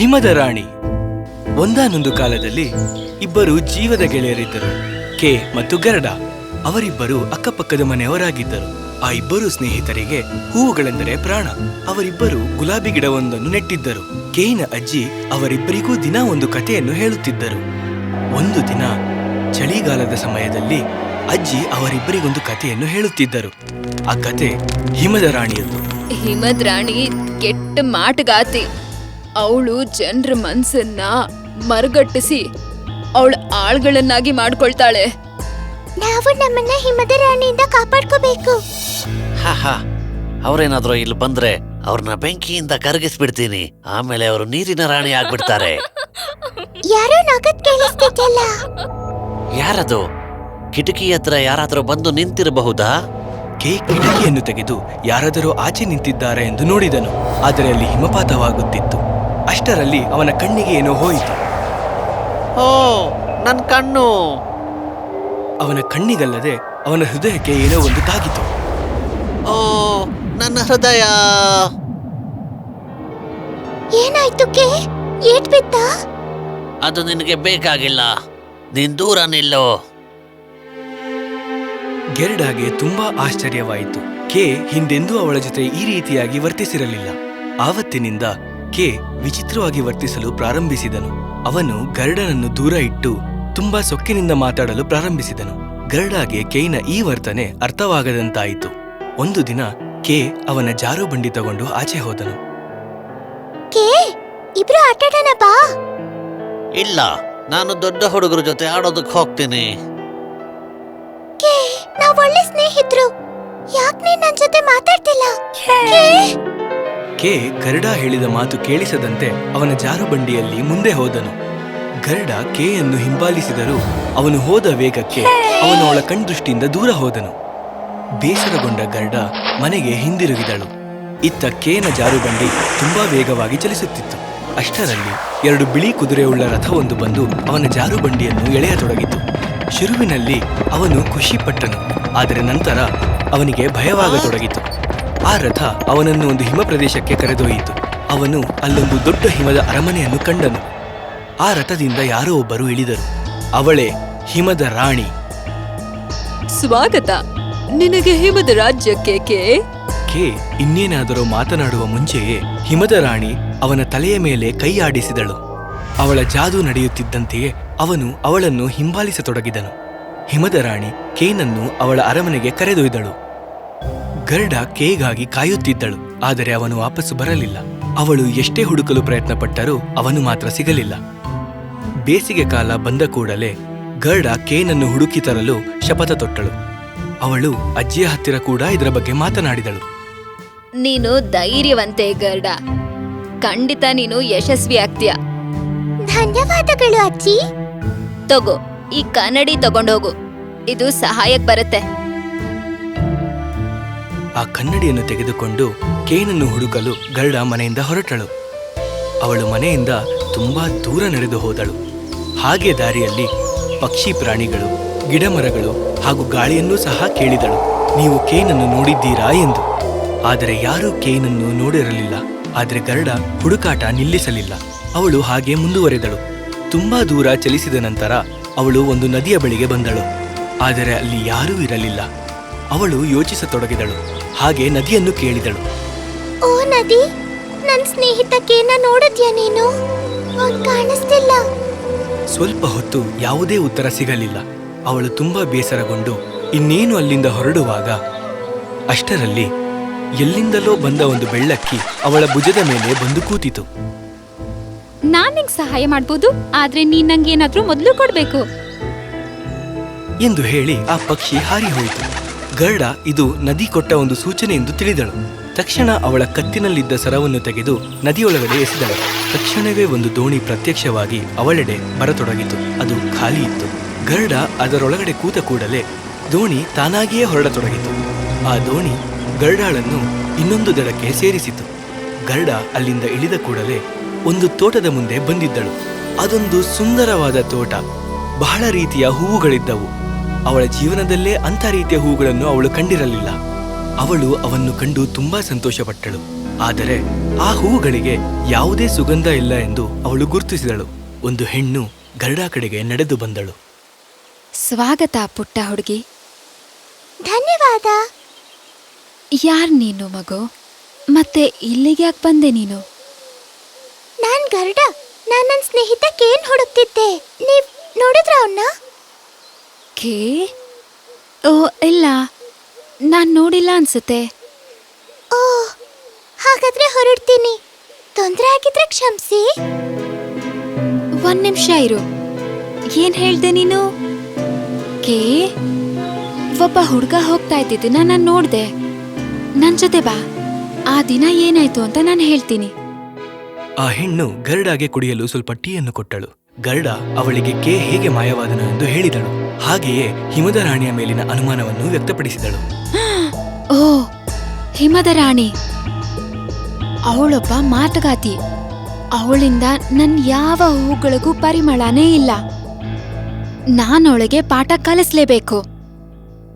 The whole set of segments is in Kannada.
ಹಿಮದ ರಾಣಿ. ಒಂದಾನೊಂದು ಕಾಲದಲ್ಲಿ ಇಬ್ಬರು ಜೀವದ ಗೆಳೆಯರಿದ್ದರು. ಕೆ ಮತ್ತು ಗರಡ. ಅವರಿಬ್ಬರು ಅಕ್ಕಪಕ್ಕದ ಮನೆಯವರಾಗಿದ್ದರು. ಆ ಇಬ್ಬರು ಸ್ನೇಹಿತರಿಗೆ ಹೂವುಗಳೆಂದರೆ ಪ್ರಾಣ. ಅವರಿಬ್ಬರು ಗುಲಾಬಿ ಗಿಡವೊಂದನ್ನು ನೆಟ್ಟಿದ್ದರು. ಕೇನ ಅಜ್ಜಿ ಅವರಿಬ್ಬರಿಗೂ ದಿನ ಒಂದು ಕಥೆಯನ್ನು ಹೇಳುತ್ತಿದ್ದರು. ಒಂದು ದಿನ ಚಳಿಗಾಲದ ಸಮಯದಲ್ಲಿ ಅಜ್ಜಿ ಅವರಿಬ್ಬರಿಗೊಂದು ಕಥೆಯನ್ನು ಹೇಳುತ್ತಿದ್ದರು. ಆ ಕತೆ ಹಿಮದ ರಾಣಿಯದ್ದು. ಹಿಮದ ರಾಣಿ ಕೆಟ್ಟ ಮಾಟಗಾತಿ. ಅವಳು ಜನರ ಮನ್ಸನ್ನ ಮರುಗಟ್ಟಿಸಿ ಅವಳ ಆಳ್ಗಳನ್ನಾಗಿ ಮಾಡ್ಕೊಳ್ತಾಳೆ. ನಾವು ನಮ್ಮನ್ನ ಹಿಮದ ರಾಣಿಯಿಂದ ಕಾಪಾಡ್ಕೋಬೇಕು. ಹಾ ಹಾ. ಅವ್ರೇನಾದ್ರೂ ಇಲ್ಲಿ ಬಂದ್ರೆ ಅವ್ರನ್ನ ಬೆಂಕಿಯಿಂದ ಕರಗಿಸ್ಬಿಡ್ತೀನಿ. ಆಮೇಲೆ ಅವರು ನೀರಿನ ರಾಣಿ ಆಗ್ಬಿಡ್ತಾರೆ. ಯಾರೋ ನಗದ್ ಕೇಳಿಸ್ತಿದ್ಯಲ್ಲ? ಯಾರದು? ಕಿಟಕಿ ಹತ್ರ ಯಾರಾದರೂ ಬಂದು ನಿಂತಿರಬಹುದಾ? ಕೇಕ್ ಕಿಟಕಿಯನ್ನು ತೆಗೆದು ಯಾರಾದರೂ ಆಚೆ ನಿಂತಿದ್ದಾರೆ ಎಂದು ನೋಡಿದನು. ಆದರೆ ಅಲ್ಲಿ ಹಿಮಪಾತವಾಗುತ್ತಿತ್ತು. ಅಷ್ಟರಲ್ಲಿ ಅವನ ಕಣ್ಣಿಗೆ ಏನೋ ಹೋಯಿತು. ಓ ನನ್ನ ಕಣ್ಣು. ಅವನ ಕಣ್ಣಿಗಲ್ಲದೆ ಅವನ ಹೃದಯಕ್ಕೆ ಏನೋ ಒಂದು ತಾಗಿತು. ಓ ನನ್ನ ಹೃದಯ. ಏನಾಯ್ತು ಕೇ? ಏಟ್ ಅದು ನಿನಗೆ ಬೇಕಾಗಿಲ್ಲ. ನೀನ್ ದೂರ ನಿಲ್ಲೋ. ಗೆರ್ಡಾಗೆ ತುಂಬಾ ಆಶ್ಚರ್ಯವಾಯಿತು. ಕೆ ಹಿಂದೆಂದೂ ಅವಳ ಜೊತೆ ಈ ರೀತಿಯಾಗಿ ವರ್ತಿಸಿರಲಿಲ್ಲ. ಆವತ್ತಿನಿಂದ ಕೆ ವಿಚಿತ್ರವಾಗಿ ವರ್ತಿಸಲು ಪ್ರಾರಂಭಿಸಿದನು. ಅವನು ಗರ್ಡನನ್ನು ದೂರ ಇಟ್ಟು ತುಂಬಾ ಸೊಕ್ಕಿನಿಂದ ಮಾತಾಡಲು ಪ್ರಾರಂಭಿಸಿದನು. ಗರ್ಡಾಗೆ ಕೇನ ಈ ವರ್ತನೆ ಅರ್ಥವಾಗದಂತಾಯಿತು. ಒಂದು ದಿನ ಕೆ ಅವನ ಜಾರು ಬಂಡಿ ತಗೊಂಡು ಆಚೆ ಹೋದನು. ಕೆ ಇಬ್ರು ಆಟಾಡೋಣ ಬಾ ಇಲ್ಲ ನಾನು ದೊಡ್ಡ ಹುಡುಗರ ಜೊತೆ ಆಡೋದಕ್ಕೆ ಹೋಗ್ತೀನಿ. ಕೆ ನಾವ್ ಒಳ್ಳೆ ಸ್ನೇಹಿತರು. ಯಾಕ್ ನೀನ್ ನನ್ ಜೊತೆ ಮಾತಾಡ್ತಿಲ್ಲ? ಕೆ ಕೆ ಗರ್ಡ ಹೇಳಿದ ಮಾತು ಕೇಳಿಸದಂತೆ ಅವನ ಜಾರುಬಂಡಿಯಲ್ಲಿ ಮುಂದೆ ಹೋದನು. ಗರುಡ ಕೆಯನ್ನು ಹಿಂಬಾಲಿಸಿದರೂ ಅವನು ಹೋದ ವೇಗಕ್ಕೆ ಅವನು ಅವಳ ಕಣ್ದೃಷ್ಟಿಯಿಂದ ದೂರ ಹೋದನು. ಬೇಸರಗೊಂಡ ಗರ್ಡ ಮನೆಗೆ ಹಿಂದಿರುಗಿದಳು. ಇತ್ತ ಕೇನ ಜಾರುಬಂಡಿ ತುಂಬಾ ವೇಗವಾಗಿ ಚಲಿಸುತ್ತಿತ್ತು. ಅಷ್ಟರಲ್ಲಿ ಎರಡು ಬಿಳಿ ಕುದುರೆಯುಳ್ಳ ರಥವೊಂದು ಬಂದು ಅವನ ಜಾರುಬಂಡಿಯನ್ನು ಎಳೆಯತೊಡಗಿತು. ಶುರುವಿನಲ್ಲಿ ಅವನು ಖುಷಿಪಟ್ಟನು, ಆದರೆ ನಂತರ ಅವನಿಗೆ ಭಯವಾಗತೊಡಗಿತು. ಆ ರಥ ಅವನನ್ನು ಒಂದು ಹಿಮ ಪ್ರದೇಶಕ್ಕೆ ಕರೆದೊಯ್ಯಿತು. ಅವನು ಅಲ್ಲೊಂದು ದೊಡ್ಡ ಹಿಮದ ಅರಮನೆಯನ್ನು ಕಂಡನು. ಆ ರಥದಿಂದ ಯಾರೋ ಒಬ್ಬರು ಇಳಿದರು. ಅವಳೇ ಹಿಮದ ರಾಣಿ. ಸ್ವಾಗತ. ನಿನಗೆ ಹಿಮದ ರಾಜ್ಯಕ್ಕೆ ಕೆ? ಕೆ ಇನ್ನೇನಾದರೂ ಮಾತನಾಡುವ ಮುಂಚೆಯೇ ಹಿಮದ ರಾಣಿ ಅವನ ತಲೆಯ ಮೇಲೆ ಕೈ ಆಡಿಸಿದಳು. ಅವಳ ಜಾದು ನಡೆಯುತ್ತಿದ್ದಂತೆಯೇ ಅವನು ಅವಳನ್ನು ಹಿಂಬಾಲಿಸತೊಡಗಿದನು. ಹಿಮದ ರಾಣಿ ಕೇನನ್ನು ಅವಳ ಅರಮನೆಗೆ ಕರೆದೊಯ್ದಳು. ಗರುಡ ಕೇಗಾಗಿ ಕಾಯುತ್ತಿದ್ದಳು ಆದರೆ ಅವನು ವಾಪಸ್ಸು ಬರಲಿಲ್ಲ. ಅವಳು ಎಷ್ಟೇ ಹುಡುಕಲು ಪ್ರಯತ್ನಪಟ್ಟರೂ ಅವನು ಮಾತ್ರ ಸಿಗಲಿಲ್ಲ. ಬೇಸಿಗೆ ಕಾಲ ಬಂದ ಕೂಡಲೇ ಗರ್ಡ ಕೇನನ್ನು ಹುಡುಕಿ ತರಲು ಶಪಥ ತೊಟ್ಟಳು. ಅವಳು ಅಜ್ಜಿಯ ಹತ್ತಿರ ಕೂಡ ಇದರ ಬಗ್ಗೆ ಮಾತನಾಡಿದಳು. ನೀನು ಧೈರ್ಯವಂತೆ ಗರ್ಡ. ಖಂಡಿತ ನೀನು ಯಶಸ್ವಿ ಆಗ್ತೀಯ. ಧನ್ಯವಾದಗಳು ಅಜ್ಜಿ. ತಗೋ ಈ ಕನ್ನಡಿ ತಗೊಂಡೋಗು. ಇದು ಸಹಾಯಕ್ ಬರುತ್ತೆ. ಆ ಕನ್ನಡಿಯನ್ನು ತೆಗೆದುಕೊಂಡು ಕೇನನ್ನು ಹುಡುಕಲು ಗರ್ಡ ಮನೆಯಿಂದ ಹೊರಟಳು. ಅವಳು ಮನೆಯಿಂದ ತುಂಬಾ ದೂರ ನಡೆದು ಹೋದಳು. ಹಾಗೆ ದಾರಿಯಲ್ಲಿ ಪಕ್ಷಿ ಪ್ರಾಣಿಗಳು, ಗಿಡಮರಗಳು ಹಾಗೂ ಗಾಳಿಯನ್ನೂ ಸಹ ಕೇಳಿದಳು. ನೀವು ಕೇನನ್ನು ನೋಡಿದ್ದೀರಾ ಎಂದು. ಆದರೆ ಯಾರೂ ಕೇನನ್ನು ನೋಡಿರಲಿಲ್ಲ. ಆದರೆ ಗರ್ಡ ಹುಡುಕಾಟ ನಿಲ್ಲಿಸಲಿಲ್ಲ. ಅವಳು ಹಾಗೆ ಮುಂದುವರೆದಳು. ತುಂಬಾ ದೂರ ಚಲಿಸಿದ ನಂತರ ಅವಳು ಒಂದು ನದಿಯ ಬಳಿಗೆ ಬಂದಳು. ಆದರೆ ಅಲ್ಲಿ ಯಾರೂ ಇರಲಿಲ್ಲ. ಅವಳು ಯೋಚಿಸತೊಡಗಿದಳು. ಹಾಗೆ ನದಿಯನ್ನು ಕೇಳಿದಳು. ಓ ನದಿ ನನ್ನ ಸ್ನೇಹಿತ ಕೇನ ನೋಡಿದ್ಯಾ ನೀನು? ಕಾಣಿಸ್ತಿಲ್ಲ. ಸ್ವಲ್ಪ ಹೊತ್ತು ಯಾವುದೇ ಉತ್ತರ ಸಿಗಲಿಲ್ಲ. ಅವಳು ತುಂಬಾ ಬೇಸರಗೊಂಡು ಇನ್ನೇನು ಅಲ್ಲಿಂದ ಹೊರಡುವಾಗ ಅಷ್ಟರಲ್ಲಿ ಎಲ್ಲಿಂದಲೋ ಬಂದ ಒಂದು ಬೆಳ್ಳಕ್ಕಿ ಅವಳ ಭುಜದ ಮೇಲೆ ಬಂದು ಕೂತಿತು. ನಾನಿಂಗ್ ನಿಂಗ್ ಸಹಾಯ ಮಾಡ್ಬೋದು ಆದ್ರೆ ನೀನ್ ನಂಗೆ ಏನಾದ್ರೂ ಮೊದಲು ಕೊಡ್ಬೇಕು. ಎಂದು ಹೇಳಿ ಆ ಪಕ್ಷಿ ಹಾರಿ ಹೋಯಿತು. ಗರುಡ ಇದು ನದಿ ಕೊಟ್ಟ ಒಂದು ಸೂಚನೆ ಎಂದು ತಿಳಿದಳು. ತಕ್ಷಣ ಅವಳ ಕತ್ತಿನಲ್ಲಿದ್ದ ಸರವನ್ನು ತೆಗೆದು ನದಿಯೊಳಗಡೆ ಎಸೆದಳು. ತಕ್ಷಣವೇ ಒಂದು ದೋಣಿ ಪ್ರತ್ಯಕ್ಷವಾಗಿ ಅವಳೆಡೆ ಬರತೊಡಗಿತು. ಅದು ಖಾಲಿ ಇತ್ತು. ಗರ್ಡ ಅದರೊಳಗಡೆ ಕೂತ ಕೂಡಲೇ ದೋಣಿ ತಾನಾಗಿಯೇ ಹೊರಡತೊಡಗಿತು. ಆ ದೋಣಿ ಗರ್ಡಾಳನ್ನು ಇನ್ನೊಂದು ದಡಕ್ಕೆ ಸೇರಿಸಿತು. ಗರ್ಡ ಅಲ್ಲಿಂದ ಇಳಿದ ಕೂಡಲೇ ಒಂದು ತೋಟದ ಮುಂದೆ ಬಂದಿದ್ದಳು. ಅದೊಂದು ಸುಂದರವಾದ ತೋಟ. ಬಹಳ ರೀತಿಯ ಹೂವುಗಳಿದ್ದವು. ಅವಳ ಜೀವನದಲ್ಲೇ ಅಂಥ ರೀತಿಯ ಹೂಗಳನ್ನು ಅವಳು ಕಂಡಿರಲಿಲ್ಲ. ಅವಳು ಅವನ್ನು ಕಂಡು ತುಂಬಾ ಸಂತೋಷಪಟ್ಟಳು. ಆದರೆ ಆ ಹೂಗಳಿಗೆ ಯಾವುದೇ ಸುಗಂಧ ಇಲ್ಲ ಎಂದು ಅವಳು ಗುರುತಿಸಿದಳು. ಒಂದು ಹೆಣ್ಣು ಗರ್ಡಾ ಕಡೆಗೆ ನಡೆದು ಬಂದಳು. ಸ್ವಾಗತ ಪುಟ್ಟ ಹುಡುಗಿ. ಧನ್ಯವಾದ. ಯಾರ್ ನೀನು ಮಗು? ಮತ್ತೆ ಇಲ್ಲಿಗೆ ಯಾಕೆ ಬಂದೆ ನೀನು? ನಾನ್ ಗರ್ಡ. ನಾನ್ ನನ್ನ ಸ್ನೇಹಿತ ಕೇನ್ ನೀವ್ ನೋಡಿದ್ರ ಅವನ್ನ ಕೇ ಓ ಇಲ್ಲ. ನಾನು ನೋಡಿಲ್ಲ ಅನ್ಸುತ್ತೆ. ಓ ಹಾಗಾದ್ರೆ ಹೊರಡ್ತೀನಿ. ತೊಂದರೆ ಆಗಿದ್ರೆ ಕ್ಷಮಿಸಿ. ಒಂದ್ ನಿಮಿಷ ಇರು. ಏನ್ ಹೇಳ್ದೆ ನೀನು? ಕೇ ಒಬ್ಬ ಹುಡ್ಗ ಹೋಗ್ತಾ ಇದ್ದಿದ್ದನ್ನ ನಾನು ನೋಡ್ದೆ. ನನ್ ಜೊತೆ ಬಾ. ಆ ದಿನ ಏನಾಯ್ತು ಅಂತ ನಾನು ಹೇಳ್ತೀನಿ. ಆ ಹೆಣ್ಣು ಗರುಡಾಗೆ ಕುಡಿಯಲು ಸ್ವಲ್ಪ ಟೀಯನ್ನು ಕೊಟ್ಟಳು. ಗರುಡ ಅವಳಿಗೆ ಕೆ ಹೇಗೆ ಮಾಯವಾದನು ಎಂದು ಹೇಳಿದಳು. ಹಾಗೆಯೇ ಹಿಮದ ರಾಣಿಯ ಮೇಲಿನ ಅನುಮಾನವನ್ನು ವ್ಯಕ್ತಪಡಿಸಿದಳು. ಓ ಹಿಮದ ರಾಣಿ. ಅವಳೊಬ್ಬ ಮಾತುಗಾತಿ. ಅವಳಿಂದ ನನ್ ಯಾವ ಹೂಗಳಿಗೂ ಪರಿಮಳನೇ ಇಲ್ಲ. ನಾನೊಳಗೆ ಪಾಠ ಕಲಿಸಲೇಬೇಕು.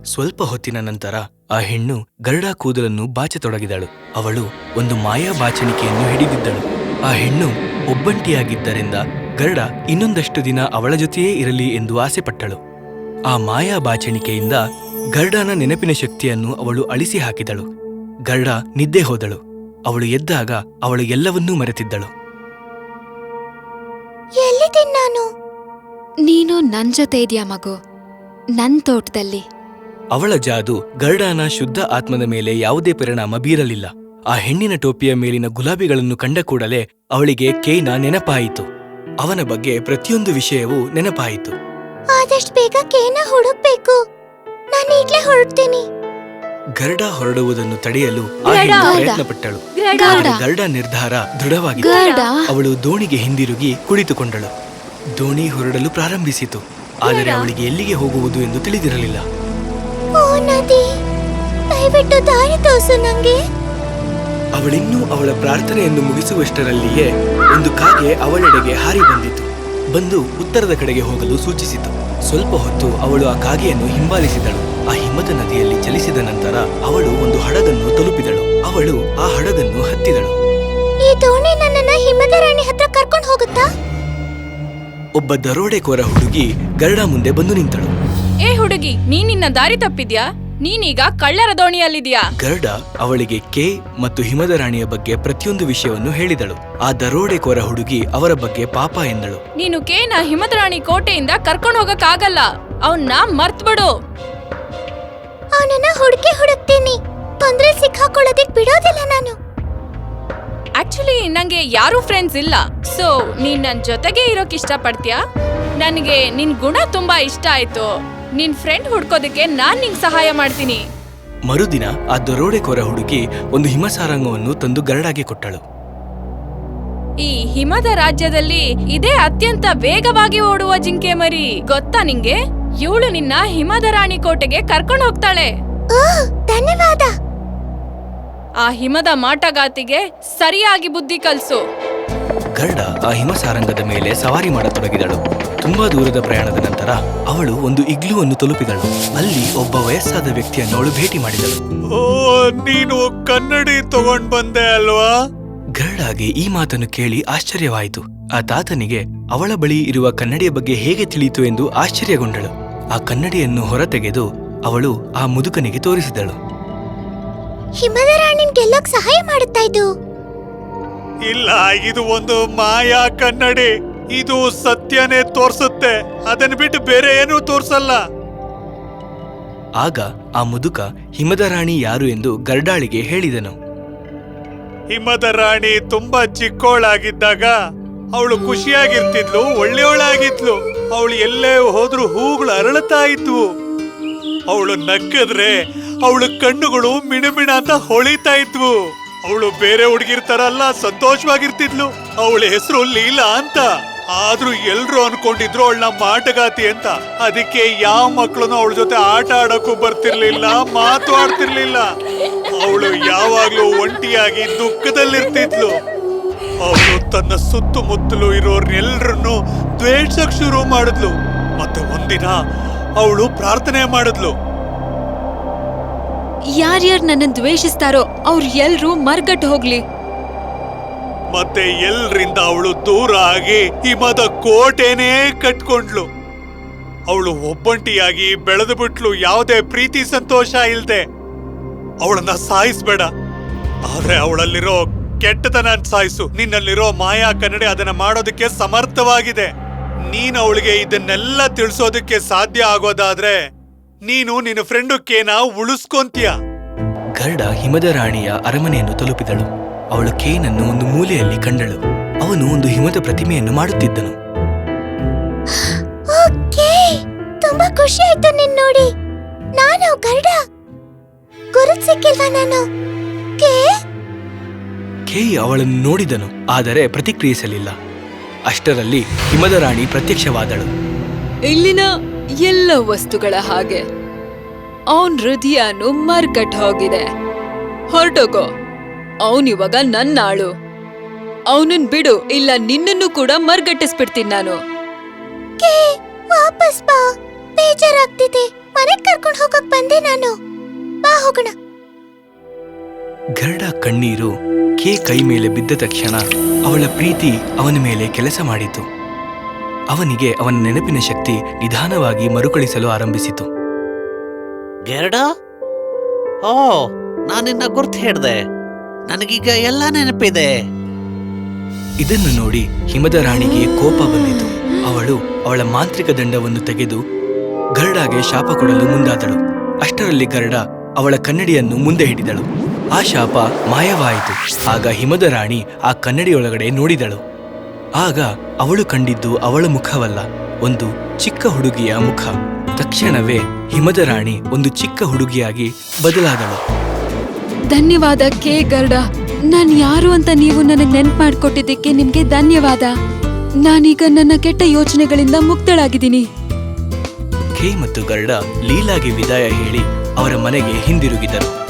ಸ್ವಲ್ಪ ಹೊತ್ತಿನ ನಂತರ ಆ ಹೆಣ್ಣು ಗರುಡ ಕೂದಲನ್ನು ಬಾಚತೊಡಗಿದಳು. ಅವಳು ಒಂದು ಮಾಯಾ ಬಾಚಣಿಕೆಯನ್ನು ಹಿಡಿದಿದ್ದಳು. ಆ ಹೆಣ್ಣು ಒಬ್ಬಂಟಿಯಾಗಿದ್ದರಿಂದ ಗರುಡ ಇನ್ನೊಂದಷ್ಟು ದಿನ ಅವಳ ಜೊತೆಯೇ ಇರಲಿ ಎಂದು ಆಸೆಪಟ್ಟಳು. ಆ ಮಾಯಾ ಬಾಚಣಿಕೆಯಿಂದ ಗರ್ಡನ ನೆನಪಿನ ಶಕ್ತಿಯನ್ನು ಅವಳು ಅಳಿಸಿ ಹಾಕಿದಳು. ಗರ್ಡ ನಿದ್ದೆ ಹೋದಳು. ಅವಳು ಎದ್ದಾಗ ಅವಳು ಎಲ್ಲವನ್ನೂ ಮರೆತಿದ್ದಳು. ನಾನು ನೀನು ನನ್ ಜೊತೆ ಇದೆಯಾ ಮಗು? ನನ್ ತೋಟದಲ್ಲಿ. ಅವಳ ಜಾದು ಗರ್ಡಾನ ಶುದ್ಧ ಆತ್ಮದ ಮೇಲೆ ಯಾವುದೇ ಪರಿಣಾಮ ಬೀರಲಿಲ್ಲ. ಆ ಹೆಣ್ಣಿನ ಟೋಪಿಯ ಮೇಲಿನ ಗುಲಾಬಿಗಳನ್ನು ಕಂಡ ಕೂಡಲೇ ಅವಳಿಗೆ ಕೇನ ನೆನಪಾಯಿತು. ಅವನ ಬಗ್ಗೆ ಪ್ರತಿಯೊಂದು ವಿಷಯವೂ ನೆನಪಾಯಿತು. ಆದಷ್ಟು ಬೇಗ ಕೇನ ಹುಡುಕ್ಬೇಕು. ನಾನು ಈಗ್ಲೇ ಹೊರಡ್ತೀನಿ. ಗರ್ಡ ಹೊರಡುವುದನ್ನು ತಡೆಯಲು ಗರುಡ! ಪ್ರಯತ್ನಪಟ್ಟಳು. ಗರುಡ! ಆದರೆ ಗರುಡ ನಿರ್ಧಾರ ದೃಢವಾಗಿತ್ತು. ಗರುಡ? ಅವಳು ದೋಣಿಗೆ ಹಿಂದಿರುಗಿ ಕುಳಿತುಕೊಂಡಳು. ದೋಣಿ ಹೊರಡಲು ಪ್ರಾರಂಭಿಸಿತು. ಆದರೆ ಅವಳಿಗೆ ಎಲ್ಲಿಗೆ ಹೋಗುವುದು ಎಂದು ತಿಳಿದಿರಲಿಲ್ಲ. ಓ ನದಿ ದಯವಿಟ್ಟು ದಾರಿ ತೋರಿಸು ನಂಗೆ. ಅವಳಿನ್ನೂ ಅವಳ ಪ್ರಾರ್ಥನೆಯನ್ನು ಮುಗಿಸುವಷ್ಟರಲ್ಲಿಯೇ ಒಂದು ಕಾಗೆ ಅವಳೆಡೆಗೆ ಹಾರಿ ಬಂದಿತು. ಬಂದು ಉತ್ತರದ ಕಡೆಗೆ ಹೋಗಲು ಸೂಚಿಸಿತು. ಸ್ವಲ್ಪ ಹೊತ್ತು ಅವಳು ಆ ಕಾಗೆಯನ್ನು ಹಿಂಬಾಲಿಸಿದಳು. ಆ ಹಿಮದ ನದಿಯಲ್ಲಿ ಚಲಿಸಿದ ನಂತರ ಅವಳು ಒಂದು ಹಡಗನ್ನು ತಲುಪಿದಳು. ಅವಳು ಆ ಹಡಗನ್ನು ಹತ್ತಿದಳು. ಈ ದೋಣಿ ನನ್ನನ್ನ ಹಿಮದ ರಾಣಿ ಹತ್ರ ಕರ್ಕೊಂಡು ಹೋಗುತ್ತಾ? ಒಬ್ಬ ದರೋಡೆಕೋರ ಹುಡುಗಿ ಗರುಡ ಮುಂದೆ ಬಂದು ನಿಂತಳು. ಏ ಹುಡುಗಿ ನೀ ನಿನ್ನ ದಾರಿ ತಪ್ಪಿದ್ಯಾ? ನೀನೀಗ ಕಳ್ಳರ ದೋಣಿಯಲ್ಲಿದ್ಯಾ ಗರ್ಡ ಅವಳಿಗೆ ಕೆ ಮತ್ತು ಹಿಮದ ರಾಣಿಯ ಬಗ್ಗೆ ಪ್ರತಿಯೊಂದು ವಿಷಯವನ್ನು ಹೇಳಿದಳು. ಆ ದರೋಡೆಕೋರ ಹುಡುಗಿ ಅವರ ಬಗ್ಗೆ ಪಾಪ ಎಂದಳು. ನೀನು ಕೇನ ಹಿಮದರಾಣಿ ಕೋಟೆಯಿಂದ ಕರ್ಕೊಂಡು ಹೋಗಕ್ಕಾಗಲ್ಲ. ಅವನ್ನ ಮರ್ತ್ಬಿಡು ಅವನನ್ನ ಹುಡುಕಿ ಹುಡುಕ್ತೀನಿ. ತೊಂದ್ರೆ ಸಿಕ್ಕಾಕೊಳ್ಳೋದಿಕ್ ಬಿಡೋದಿಲ್ಲ ನಾನು. ಆಕ್ಚುಲಿ ನಂಗೆ ಯಾರೂ ಫ್ರೆಂಡ್ಸ್ ಇಲ್ಲ. ಸೊ ನೀನ್ ನನ್ ಜೊತೆಗೆ ಇರೋಕ್ ಇಷ್ಟಪಡ್ತೀಯಾ? ನನಗೆ ನಿನ್ ಗುಣ ತುಂಬಾ ಇಷ್ಟ ಆಯ್ತು. ನಿನ್ ಫ್ರೆಂಡ್ ಹುಡ್ಕೋದಕ್ಕೆ ನಾನ್ ನಿಂಗ್ ಸಹಾಯ ಮಾಡ್ತೀನಿ. ಮರುದಿನ ಆ ದರೋಡೆಕೋರ ಹುಡುಗಿ ಒಂದು ಹಿಮಸಾರಂಗವನ್ನು ತಂದು ಗರಡಾಗಿ ಕೊಟ್ಟಳು. ಈ ಹಿಮದ ರಾಜ್ಯದಲ್ಲಿ ಇದೇ ಅತ್ಯಂತ ವೇಗವಾಗಿ ಓಡುವ ಜಿಂಕೆ ಮರಿ. ಗೊತ್ತಾ ನಿಂಗೆ? ಇವಳು ನಿನ್ನ ಹಿಮದ ರಾಣಿ ಕೋಟೆಗೆ ಕರ್ಕೊಂಡು ಹೋಗ್ತಾಳೆ. ಧನ್ಯವಾದ. ಆ ಹಿಮದ ಮಾಟಗಾತಿಗೆ ಸರಿಯಾಗಿ ಬುದ್ಧಿ ಕಲ್ಸು. ಗರುಡ ಆ ಹಿಮಸಾರಂಗದ ಮೇಲೆ ಸವಾರಿ ಮಾಡತೊಡಗಿದಳು. ತುಂಬಾ ದೂರದ ಪ್ರಯಾಣದ ನಂತರ ಅವಳು ಒಂದು ಇಗ್ಲುವನ್ನು ತಲುಪಿದಳು. ಅಲ್ಲಿ ಒಬ್ಬ ವಯಸ್ಸಾದ ವ್ಯಕ್ತಿಯನ್ನು ಅವಳು ಭೇಟಿ ಮಾಡಿದಳು. ಓ ನೀನು ಕನ್ನಡಿ ತಗೊಂಡ್ ಬಂದೆ ಅಲ್ವಾ? ಗರ್ಡಾಗೆ ಈ ಮಾತನ್ನು ಕೇಳಿ ಆಶ್ಚರ್ಯವಾಯಿತು. ಆ ತಾತನಿಗೆ ಅವಳ ಬಳಿ ಇರುವ ಕನ್ನಡಿಯ ಬಗ್ಗೆ ಹೇಗೆ ತಿಳಿಯಿತು ಎಂದು ಆಶ್ಚರ್ಯಗೊಂಡಳು. ಆ ಕನ್ನಡಿಯನ್ನು ಹೊರತೆಗೆದು ಅವಳು ಆ ಮುದುಕನಿಗೆ ತೋರಿಸಿದಳು. ಹಿಮದ ರಾಣಿನ್ ಗೆಲ್ಲೋಕ್ ಸಹಾಯ ಮಾಡುತ್ತಾ ಇದು ಇಲ್ಲ ಇದು ಒಂದು ಮಾಯಾ ಕನ್ನಡಿ. ಇದು ಸತ್ಯನೇ ತೋರಿಸುತ್ತೆ. ಅದನ್ನ ಬಿಟ್ಟು ಬೇರೆ ಏನೂ ತೋರಿಸಲ್ಲ. ಆಗ ಆ ಮುದುಕ ಹಿಮದ ರಾಣಿ ಯಾರು ಎಂದು ಗರ್ಡಾಳಿಗೆ ಹೇಳಿದನು. ಹಿಮದ ರಾಣಿ ತುಂಬಾ ಚಿಕ್ಕೋಳಾಗಿದ್ದಾಗ ಅವಳು ಖುಷಿಯಾಗಿರ್ತಿದ್ಲು ಒಳ್ಳೆಯವಳಾಗಿದ್ಲು. ಅವಳು ಎಲ್ಲೇ ಹೋದ್ರೂ ಹೂಗಳು ಅರಳತಾ ಇದ್ವು. ಅವಳು ನಕ್ಕಿದ್ರೆ ಅವಳು ಕಣ್ಣುಗಳು ಮಿಣಮಿಣ ಅಂತ ಹೊಳಿತಾ ಇದ್ವು. ಅವಳು ಬೇರೆ ಹುಡುಗಿರ್ ತರ ಅಲ್ಲ ಸಂತೋಷವಾಗಿರ್ತಿದ್ಲು. ಅವಳ ಹೆಸರು ಲೀಲಾ ಅಂತ. ಆದ್ರೂ ಎಲ್ರು ಅನ್ಕೊಂಡಿದ್ರು ಅವಳನ್ನ ಮಾಟಗಾತಿ ಅಂತ. ಅದಕ್ಕೆ ಯಾವ ಮಕ್ಕಳನ್ನು ಅವಳ ಜೊತೆ ಆಟ ಆಡಕ್ಕೂ ಬರ್ತಿರ್ಲಿಲ್ಲ, ಮಾತು ಆಡ್ತಿರ್ಲಿಲ್ಲ. ಅವಳು ಯಾವಾಗ್ಲೂ ಒಂಟಿಯಾಗಿ ದುಃಖದಲ್ಲಿರ್ತಿದ್ಲು. ಅವಳು ತನ್ನ ಸುತ್ತಮುತ್ತಲು ಇರೋರ್ನೆಲ್ರನ್ನು ದ್ವೇಷಕ್ ಶುರು ಮಾಡಿದ್ಲು. ಮತ್ತೆ ಒಂದಿನ ಅವಳು ಪ್ರಾರ್ಥನೆ ಮಾಡಿದ್ಲು. ಯಾರ್ಯಾರು ನನ್ನ ದ್ವೇಷಿಸ್ತಾರೋ ಅವ್ರು ಎಲ್ರೂ ಮರ್ಗಟ್ಟು ಹೋಗ್ಲಿ. ಮತ್ತೆ ಎಲ್ರಿಂದ ಅವಳು ದೂರ ಆಗಿ ಹಿಮದ ಕೋಟೆನೇ ಕಟ್ಕೊಂಡ್ಲು ಅವಳು ಒಬ್ಬಂಟಿಯಾಗಿ ಬೆಳೆದು ಬಿಟ್ಲು ಯಾವುದೇ ಪ್ರೀತಿ ಸಂತೋಷ ಇಲ್ದೆ. ಅವಳನ್ನ ಸಾಯಿಸ್ಬೇಡ. ಆದ್ರೆ ಅವಳಲ್ಲಿರೋ ಕೆಟ್ಟತನ ಸಾಯಿಸು. ನಿನ್ನಲ್ಲಿರೋ ಮಾಯಾ ಕನ್ನಡಿ ಅದನ್ನ ಮಾಡೋದಕ್ಕೆ ಸಮರ್ಥವಾಗಿದೆ. ನೀನ್ ಅವಳಿಗೆ ಇದನ್ನೆಲ್ಲ ತಿಳಿಸೋದಕ್ಕೆ ಸಾಧ್ಯ ಆಗೋದಾದ್ರೆ ನೀನು ನಿನ್ನ ಫ್ರೆಂಡು ಕೇನ ಉಳಿಸ್ಕೊಂತೀಯ? ಗರ್ಡ ಹಿಮದ ರಾಣಿಯ ಅರಮನೆಯನ್ನು ತಲುಪಿದಳು. ಅವಳು ಕೇನನ್ನು ಒಂದು ಮೂಲೆಯಲ್ಲಿ ಕಂಡಳು. ಅವನು ಒಂದು ಹಿಮದ ಪ್ರತಿಮೆಯನ್ನು ಮಾಡುತ್ತಿದ್ದನು. ಓಕೆ ತುಂಬಾ ಖುಷಿ ಆಯ್ತು ನಿನ್ ನೋಡಿ. ನಾನು ಗರ್ಡ ಗುರುತ್ ಸಿಕ್ಕಿಲ್ವಾ ನಾನು? ಕೇ ಅವಳನ್ನು ನೋಡಿದನು ಆದರೆ ಪ್ರತಿಕ್ರಿಯಿಸಲಿಲ್ಲ. ಅಷ್ಟರಲ್ಲಿ ಹಿಮದ ರಾಣಿ ಪ್ರತ್ಯಕ್ಷವಾದಳು. ಇಲ್ಲಿನ ಎಲ್ಲ ವಸ್ತುಗಳ ಹಾಗೆ. ಅವನ್ ಹೃದಯನು ಮರ್ಕಟ್ ಹೋಗಿದೆ. ಹೊರಟೋಗೋ. ಅವನಿವಾಗ ನನ್ನ ಆಳು ಅವನನ್ ಬಿಡು ಇಲ್ಲ ನಿನ್ನನ್ನು ಕೂಡ ಮರ್ಗಟ್ಟಿಸ್ಬಿಡ್ತೀನಿ ನಾನು. ಕೇ ವಾಪಸ್ ಬಾ. ಬೇಜಾರಾಗ್ತಿದೆ. ಮನೆಗ್ ಕರ್ಕೊಂಡು ಹೋಗಕ್ ಬಂದೆ ನಾನು. ಬಾ ಹೋಗೋಣ. ಗರ್ಡ ಕಣ್ಣೀರು ಕೆ ಕೈ ಮೇಲೆ ಬಿದ್ದ ತಕ್ಷಣ ಅವಳ ಪ್ರೀತಿ ಅವನ ಮೇಲೆ ಕೆಲಸ ಮಾಡಿತು. ಅವನಿಗೆ ಅವನ ನೆನಪಿನ ಶಕ್ತಿ ನಿಧಾನವಾಗಿ ಮರುಕಳಿಸಲು ಆರಂಭಿಸಿತು. ಗೆರಡ? ಓ ನಾನಿನ್ನ ಗುರ್ತು ಹೇಳ್ದೆ. ನನಗೀಗ ಎಲ್ಲ ನೆನಪಿದೆ. ಇದನ್ನು ನೋಡಿ ಹಿಮದ ರಾಣಿಗೆ ಕೋಪ ಬಂದಿತು. ಅವಳು ಅವಳ ಮಾಂತ್ರಿಕ ದಂಡವನ್ನು ತೆಗೆದು ಗರ್ಡಾಗೆ ಶಾಪ ಕೊಡಲು ಮುಂದಾದಳು. ಅಷ್ಟರಲ್ಲಿ ಗರ್ಡ ಅವಳ ಕನ್ನಡಿಯನ್ನು ಮುಂದೆ ಹಿಡಿದಳು. ಆ ಶಾಪ ಮಾಯವಾಯಿತು. ಆಗ ಹಿಮದ ರಾಣಿ ಆ ಕನ್ನಡಿಯೊಳಗಡೆ ನೋಡಿದಳು. ಆಗ ಅವಳು ಕಂಡಿದ್ದು ಅವಳ ಮುಖವಲ್ಲ ಒಂದು ಚಿಕ್ಕ ಹುಡುಗಿಯ ಮುಖ. ತಕ್ಷಣವೇ ಹಿಮದ ರಾಣಿ ಒಂದು ಚಿಕ್ಕ ಹುಡುಗಿಯಾಗಿ ಬದಲಾದಳು. ಧನ್ಯವಾದ ಕೆ. ಗರ್ಡ. ನಾನ್ ಯಾರು ಅಂತ ನೀವು ನನಗೆ ನೆನ್ಪ್ ಮಾಡ್ಕೊಟ್ಟಿದ್ದಕ್ಕೆ ನಿಮ್ಗೆ ಧನ್ಯವಾದ. ನಾನೀಗ ನನ್ನ ಕೆಟ್ಟ ಯೋಚನೆಗಳಿಂದ ಮುಕ್ತಳಾಗಿದ್ದೀನಿ. ಕೆ. ಮತ್ತು ಗರ್ಡ ಲೀಲಾಗೆ ವಿದಾಯ ಹೇಳಿ ಅವರ ಮನೆಗೆ ಹಿಂದಿರುಗಿದರು.